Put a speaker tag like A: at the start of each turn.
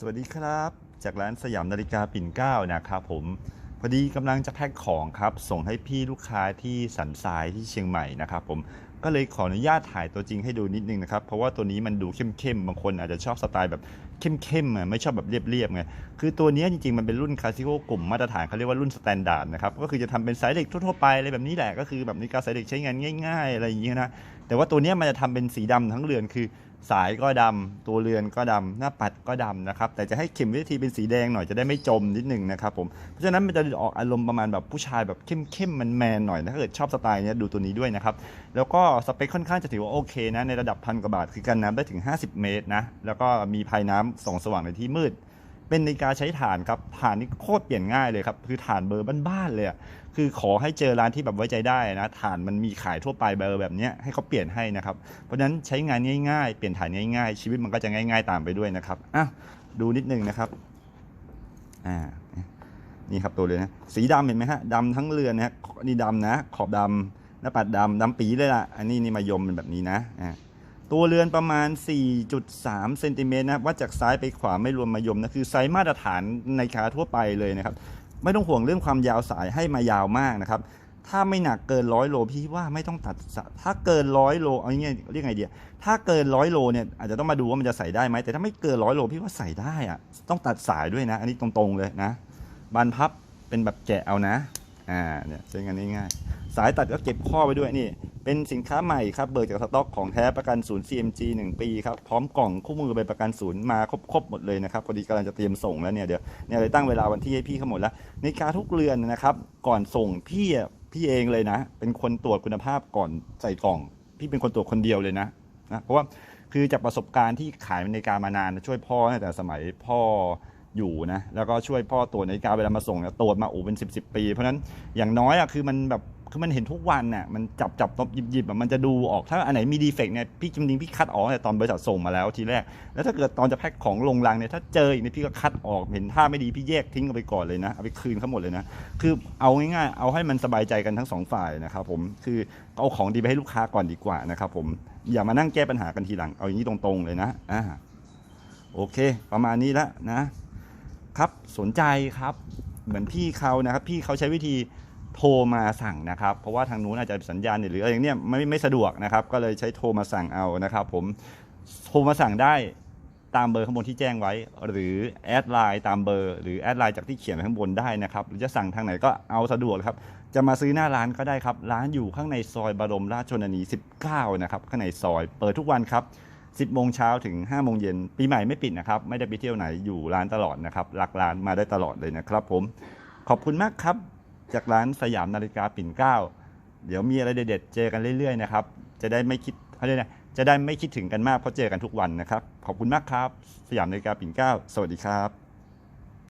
A: สวัสดีครับ จากร้านสยามนาฬิกาปิ่นเก้านะครับผมพอดีกำลังจะแพ็คของครับ ส่งให้พี่ลูกค้าที่สันทรายที่เชียงใหม่นะครับผมก็เลยขออนุญาตถ่ายตัวจริงให้ดูนิดนึงนะครับ เพราะว่าตัวนี้มันดูเข้มๆ บางคนอาจจะชอบสไตล์แบบเข้มๆไม่ชอบแบบเรียบๆไงคือตัวนี้จริงๆ มันเป็นรุ่นคลาสสิโกกลุ่มมาตรฐานเขาเรียกว่ารุ่นสแตนดาร์ดนะครับ ก็คือจะทำเป็นสายเหล็กทั่วๆไปอะไรแบบนี้แหละก็คือแบบนาฬิกาสายเหล็กใช้งานง่าย ๆ อะไรอย่างเงี้ยนะ แต่ว่าตัวนี้มันจะทำเป็นสีดำทั้งเรือนคือ สายก็ดำตัวเรือนก็ดำหน้าปัดก็ดำนะครับ แต่จะให้เข็มวิธีเป็นสีแดงหน่อยจะได้ไม่จมนิดหนึ่งนะครับผมเพราะฉะนั้นมันจะออกอารมณ์ประมาณแบบผู้ชายแบบเข้มๆมันแมนหน่อยนะถ้าเกิดชอบสไตล์นี้ดูตัวนี้ด้วยนะครับ แล้วก็สเปคค่อนข้างจะถือว่าโอเคนะในระดับพันกว่าบาทคือกันน้ำได้ถึง 50 เมตรนะแล้วก็มีภายน้ำส่องสว่างในที่มืด เป็นนาฬิกาใช้ถ่านครับถ่านนี่โคตรเปลี่ยนง่ายเลยครับ คือถ่านเบอร์บ้านๆเลยคือขอให้เจอร้านที่แบบไว้ใจได้นะถ่านมันมีขายทั่วไปเบอร์แบบนี้ให้เขาเปลี่ยนให้นะครับเพราะฉะนั้นใช้งานง่ายๆ เปลี่ยนถ่านง่ายๆ ชีวิตมันก็จะง่าย ๆ ตามไปด้วยนะครับอะดูนิดนึงนะครับอ่านี่ครับตัวเลยนะสีดำเห็นไหมฮะดำทั้งเรือนนะฮะนี่ดำนะ ขอบดำหน้าปัดดำดำปีเลยล่ะอันนี้นี่มายมเป็นแบบนี้นะอ่า ตัวเรือนประมาณ 4.3 เซนติเมตรนะครับวัดจากซ้ายไปขวาไม่รวมมายมนะคือไซส์มาตรฐานในคาทั่วไปเลยนะครับ ไม่ต้องห่วงเรื่องความยาวสายให้มายาวมากนะครับ ถ้าไม่หนักเกินร้อยโลพี่ว่าไม่ต้องตัดถ้าเกินร้อยโลเอางี้เรียกไงเดียถ้าเกินร้อยโลเนี่ยอาจจะต้องมาดูว่ามันจะใส่ได้ไหมแต่ถ้าไม่เกินร้อยโลพี่ว่าใส่ได้อะต้องตัดสายด้วยนะ อันนี้ตรงๆเลยนะบานพับเป็นแบบแกะเอานะอ่าเนี่ยใช้งานง่ายๆสายตัดก็เก็บข้อไว้ด้วยนี่ เป็นสินค้าใหม่ครับเบิกจากสต็อกของแท้ประกันศูนย์ CMG 1 ปีครับพร้อมกล่องคู่มือใบประกันศูนย์มาครบๆหมดเลยนะครับพอดีกำลังจะเตรียมส่งแล้วเนี่ยเดี๋ยวเนี่ยเลยตั้งเวลาวันที่ให้พี่เขาหมดแล้วในกาทุกเรือนนะครับ ก่อนส่งพี่พี่เองเลยนะ เป็นคนตรวจคุณภาพก่อนใส่กล่อง พี่เป็นคนตรวจคนเดียวเลยนะนะเพราะว่าคือจากประสบการณ์ที่ขายนาฬิกามานานช่วยพ่อตั้งแต่สมัยพ่ออยู่นะแล้วก็ช่วยพ่อตรวจนาฬิกาเวลามาส่งตรวจมาโอ้เป็นสิบสิบปี เพราะฉะนั้นอย่างน้อยอะคือมันแบบ คือมันเห็นทุกวันน่ะมันจับจับตบหยิบหยิบมันจะดูออกถ้าอันไหนมีดีเฟกต์เนี่ยพี่จริงๆพี่คัดออกแต่ตอนบริษัทส่งมาแล้วทีแรก แล้วถ้าเกิดตอนจะแพ็คของลงรังเนี่ยถ้าเจออีกเนี่ยพี่ก็คัดออกเห็นท่าไม่ดีพี่แยกทิ้งเอาไปก่อนเลยนะเอาไปคืนเขาหมดเลยนะคือเอาง่ายๆเอาให้มันสบายใจกันทั้งสองฝ่ายนะครับผมคือเอาของดีไปให้ลูกค้าก่อนดีกว่านะครับผมอย่ามานั่งแก้ปัญหากันทีหลังเอาอย่างนี้ตรงๆเลยนะอ่าโอเค ประมาณนี้แล้วนะครับสนใจครับเหมือนพี่เขานะครับ พี่เขาใช้วิธี โทรมาสั่งนะครับ เพราะว่าทางนู้นอาจจะสัญญาณหรืออะไรอย่างเนี้ยไม่ไม่สะดวกนะครับ ก็เลยใช้โทรมาสั่งเอานะครับ ผมโทรมาสั่งได้ตามเบอร์ข้างบนที่แจ้งไว้ หรือแอดไลน์ตามเบอร์หรือแอดไลน์จากที่เขียนไว้ข้างบนได้นะครับ หรือจะสั่งทางไหนก็เอาสะดวกครับ จะมาซื้อหน้าร้านก็ได้ครับ ร้านอยู่ข้างในซอยบรมราชชนนี 19 นะครับ ข้างในซอยเปิดทุกวันครับ 10โมงเช้าถึง5โมงเย็นปีใหม่ไม่ปิดนะครับ ไม่ได้ไปเที่ยวไหนอยู่ร้านตลอดนะครับหลักร้านมาได้ตลอดเลยนะครับ ผมขอบคุณมากครับ จากร้านสยามนาฬิกาปิ่นเกล้า เดี๋ยวมีอะไรเด็ดๆเจอกันเรื่อยๆนะครับ จะได้ไม่คิดอะไรนะจะได้ไม่คิดถึงกันมากเพราะเจอกันทุกวันนะครับ ขอบคุณมากครับ สยามนาฬิกาปิ่นเกล้า สวัสดีครับ